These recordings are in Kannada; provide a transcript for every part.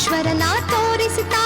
ಈಶ್ವರನ ತೋರಿಸುತ್ತಾ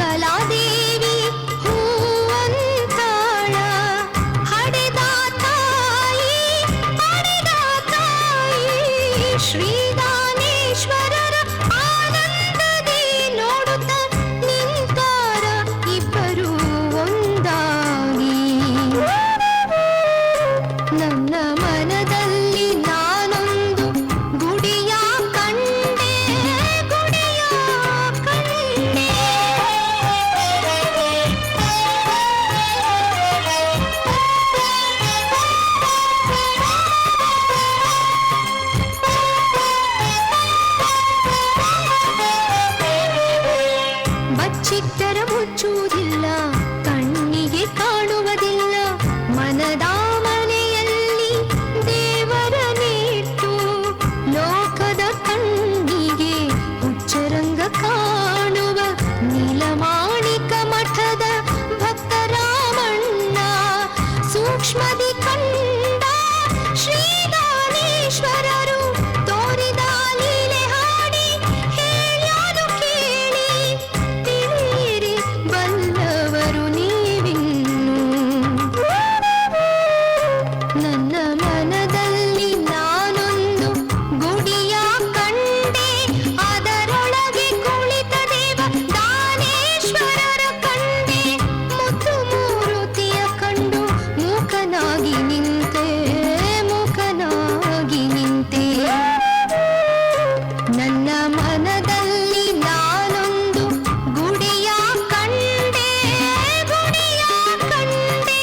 தாங்கலாதே সূক্ষ্ম ಮನದಲ್ಲಿ ನಾನೊಂದು ಗುಡಿಯ ಕಂಡೆ ಗುಡಿಯ ಕಂಡೆ.